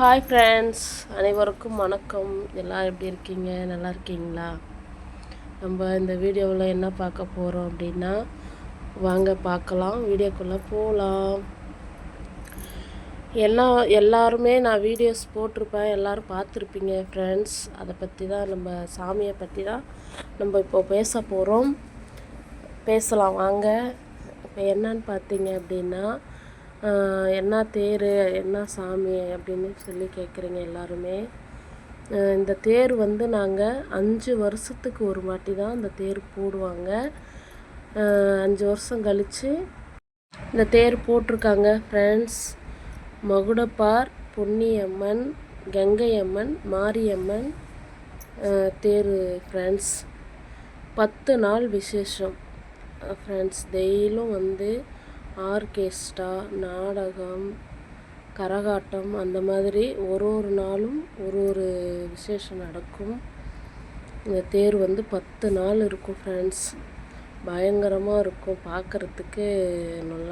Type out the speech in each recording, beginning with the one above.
Hi friends அனைவருக்கும் வணக்கம். எல்லாம் எப்படி இருக்கீங்க? நல்லா இருக்கீங்களா? நம்ம இந்த வீடியோவில் என்ன பார்க்க போகிறோம் அப்படின்னா வாங்க பார்க்கலாம். வீடியோக்குள்ளே போகலாம். எல்லா எல்லாருமே நான் வீடியோஸ் போட்டிருப்பேன். எல்லோரும் பார்த்துருப்பீங்க ஃப்ரெண்ட்ஸ் அதை பற்றி தான் நம்ம சாமியை பற்றி தான் நம்ம இப்போ பேச போகிறோம். பேசலாம். வாங்க. இப்போ என்னன்னு பார்த்தீங்க அப்படின்னா என்ன தேர்? என்ன சாமி? அப்படின்னு சொல்லி கேட்குறீங்க எல்லாருமே. இந்த தேர் வந்து நாங்கள் அஞ்சு வருஷத்துக்கு ஒரு வாட்டி தான் இந்த தேர் போடுவாங்க. அஞ்சு வருஷம் கழித்து இந்த தேர் போட்டிருக்காங்க. ஃப்ரெண்ட்ஸ் மகுடப்பார் பொன்னியம்மன் கங்கையம்மன் மாரியம்மன் தேர் ஃப்ரெண்ட்ஸ். பத்து நாள் விசேஷம். ஃப்ரெண்ட்ஸ் டெய்லியும் வந்து ஆர்கெஸ்ட்ரா நாடகம் கரகாட்டம் அந்த மாதிரி ஒரு ஒரு நாளும் ஒரு ஒரு விசேஷம் நடக்கும். இந்த தேர் வந்து பத்து நாள் இருக்கும் ஃப்ரெண்ட்ஸ் பயங்கரமாக இருக்கும். பார்க்குறதுக்கு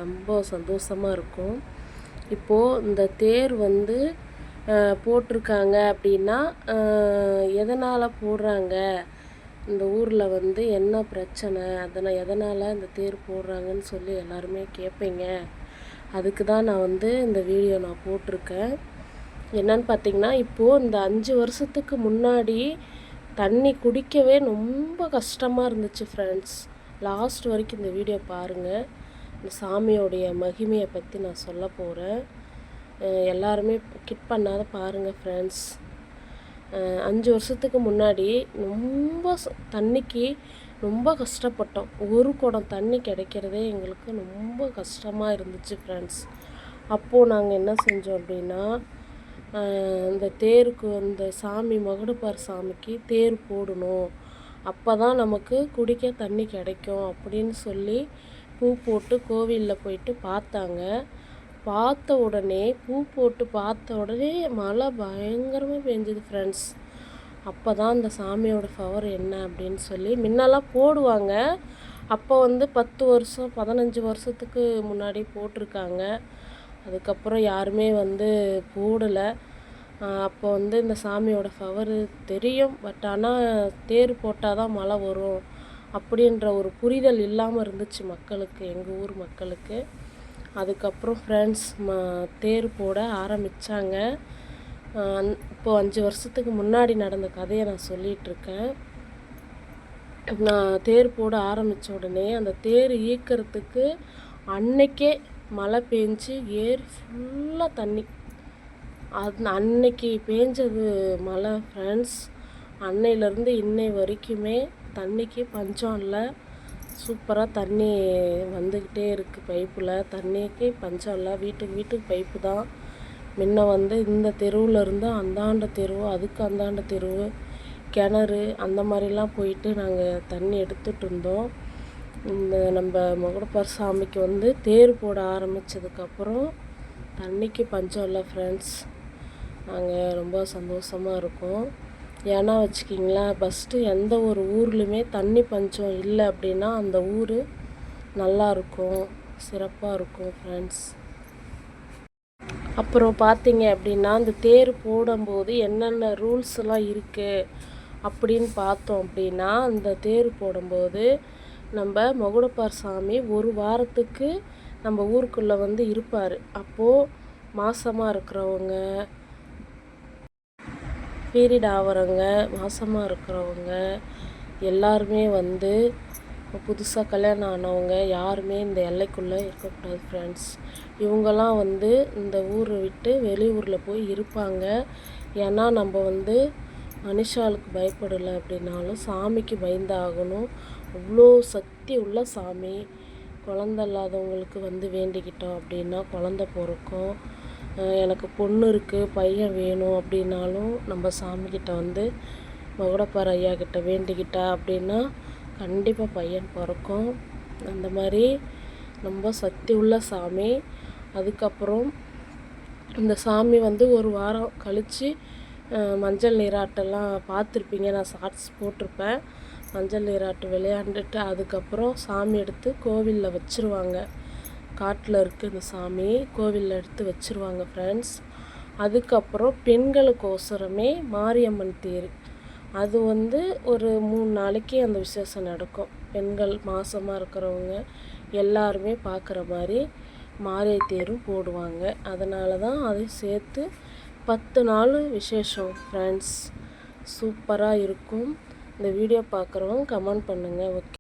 ரொம்ப சந்தோஷமாக இருக்கும். இப்போது இந்த தேர் வந்து போட்டிருக்காங்க அப்படின்னா எதனால் போடுறாங்க? இந்த ஊரில் வந்து என்ன பிரச்சனை? அதனால் எதனால் இந்த தேர் போடுறாங்கன்னு சொல்லி எல்லாருமே கேட்பீங்க அதுக்கு தான் நான் வந்து இந்த வீடியோ நான் போட்டிருக்கேன். என்னன்னு பார்த்தீங்கன்னா இப்போது இந்த அஞ்சு வருஷத்துக்கு முன்னாடி தண்ணி குடிக்கவே ரொம்ப கஷ்டமாக இருந்துச்சு ஃப்ரெண்ட்ஸ் லாஸ்ட் வரைக்கும் இந்த வீடியோ பாருங்கள் இந்த சாமியோடைய மகிமையை பற்றி நான் சொல்ல போகிறேன் எல்லாருமே கிட் பண்ணாத பாருங்கள் ஃப்ரெண்ட்ஸ் அஞ்சு வருஷத்துக்கு முன்னாடி ரொம்ப தண்ணிக்கு ரொம்ப கஷ்டப்பட்டோம். ஒரு குடம் தண்ணி கிடைக்கிறதே எங்களுக்கு ரொம்ப கஷ்டமாக இருந்துச்சு ஃப்ரெண்ட்ஸ் அப்போது நாங்கள் என்ன செஞ்சோம் அப்படின்னா இந்த தேருக்கு இந்த சாமி மகுடப்பார் சாமிக்கு தேர் போடணும். அப்போ தான் நமக்கு குடிக்க தண்ணி கிடைக்கும் அப்படின்னு சொல்லி பூ போட்டு கோவிலில் போயிட்டு பார்த்தாங்க. பார்த்த உடனே பூ போட்டு பார்த்த உடனே மழை பயங்கரமாக பெஞ்சுது ஃப்ரெண்ட்ஸ் அப்போ தான் அந்த சாமியோட பவர் என்ன அப்படின்னு சொல்லி முன்னெல்லாம் போடுவாங்க. அப்போ வந்து பத்து வருஷம் பதினஞ்சு வருஷத்துக்கு முன்னாடி போட்டிருக்காங்க. அதுக்கப்புறம் யாருமே வந்து போடலை. அப்போ வந்து இந்த சாமியோட பவர் தெரியும். பட் ஆனால் தேர் போட்டால் தான் மழை வரும். அப்படின்ற ஒரு புரிதல் இல்லாமல் இருந்துச்சு மக்களுக்கு எங்கள் ஊர் மக்களுக்கு. அதுக்கப்புறம் ஃப்ரெண்ட்ஸ் ம தேர் போட ஆரம்பித்தாங்க இப்போ அஞ்சு வருஷத்துக்கு முன்னாடி நடந்த கதையை நான் சொல்லிகிட்ருக்கேன் நான் தேர் போட ஆரம்பித்த உடனே அந்த தேர் ஈக்கிறதுக்கு அன்னைக்கே மழை பெஞ்சு ஏர் ஃபுல்லாக தண்ணி. அது அன்னைக்கு பேஞ்சது மழை ஃப்ரெண்ட்ஸ் அன்னையிலேருந்து இன்னை வரைக்குமே தண்ணிக்கு பஞ்சம் இல்லை. சூப்பராக தண்ணி வந்துக்கிட்டே இருக்குது பைப்பில். தண்ணிக்கு பஞ்சம் இல்லை. வீட்டுக்கு வீட்டுக்கு பைப்பு தான். முன்ன வந்து இந்த தெருவில் இருந்து அந்தாண்ட தெருவு அதுக்கு அந்தாண்ட தெருவு கிணறு அந்த மாதிரிலாம் போயிட்டு நாங்கள் தண்ணி எடுத்துகிட்டு இருந்தோம். இந்த நம்ம முகடப்பார் சாமிக்கு வந்து தேர் போட ஆரம்பித்ததுக்கப்புறம் தண்ணிக்கு பஞ்சம் இல்லை ஃப்ரெண்ட்ஸ் நாங்கள் ரொம்ப சந்தோஷமாக இருக்கோம். ஏன்னா வச்சுக்கிங்களேன் ஃபஸ்ட்டு எந்த ஒரு ஊர்லேயுமே தண்ணி பஞ்சம் இல்லை அப்படின்னா அந்த ஊர் நல்லாயிருக்கும் சிறப்பாக இருக்கும் ஃப்ரெண்ட்ஸ் அப்புறம் பார்த்தீங்க அப்படின்னா அந்த தேர் போடும்போது என்னென்ன ரூல்ஸ்லாம் இருக்குது அப்படின்னு பார்த்தோம் அப்படின்னா அந்த தேர் போடும்போது நம்ம மகுடப்பார் சாமி ஒரு வாரத்துக்கு நம்ம ஊருக்குள்ளே வந்து இருப்பார். அப்போது மாசமாக இருக்கிறவங்க பீரியட் ஆகிறவங்க மாசமாக இருக்கிறவங்க எல்லாருமே வந்து புதுசாக கல்யாணம் ஆனவங்க யாருமே இந்த எல்லைக்குள்ளே இருக்கக்கூடாது ஃப்ரெண்ட்ஸ் இவங்கெல்லாம் வந்து இந்த ஊரை விட்டு வெளியூரில் போய் இருப்பாங்க. ஏன்னா நம்ம வந்து மனுஷாளுக்கு பயப்படலை அப்படின்னாலும் சாமிக்கு பயந்தாகணும். அவ்வளோ சக்தி உள்ள சாமி. குழந்த இல்லாதவங்களுக்கு வந்து வேண்டிக்கிட்டோம் அப்படின்னா குழந்த பிறக்கும். எனக்கு பொண்ணு இருக்குது பையன் வேணும் அப்படின்னாலும் நம்ம சாமிக்கிட்ட வந்து மகுடப்பார் ஐயா கிட்ட வேண்டிக்கிட்டா அப்படின்னா கண்டிப்பாக பையன் பிறக்கும். அந்த மாதிரி ரொம்ப சக்தி உள்ள சாமி. அதுக்கப்புறம் இந்த சாமி வந்து ஒரு வாரம் கழித்து மஞ்சள் நீராட்டெல்லாம் பார்த்துருப்பீங்க நான் ஷார்ட்ஸ் போட்டிருப்பேன். மஞ்சள் நீராட்டு விளையாண்டுட்டு அதுக்கப்புறம் சாமி எடுத்து கோவிலில் வச்சுருவாங்க. காட்டில் இருக்குது இந்த சாமி கோவிலில் எடுத்து வச்சுருவாங்க ஃப்ரெண்ட்ஸ் அதுக்கப்புறம் பெண்களுக்கோசரமே மாரியம்மன் தேர். அது வந்து ஒரு மூணு நாளைக்கு அந்த விசேஷம் நடக்கும். பெண்கள் மாதமாக இருக்கிறவங்க எல்லாருமே பார்க்குற மாதிரி மாரிய தேரும் போடுவாங்க. அதனால தான் அதை சேர்த்து பத்து நாள் விசேஷம் ஃப்ரெண்ட்ஸ் சூப்பராக இருக்கும். இந்த வீடியோ பார்க்குறவங்க கமெண்ட் பண்ணுங்கள் ஓகே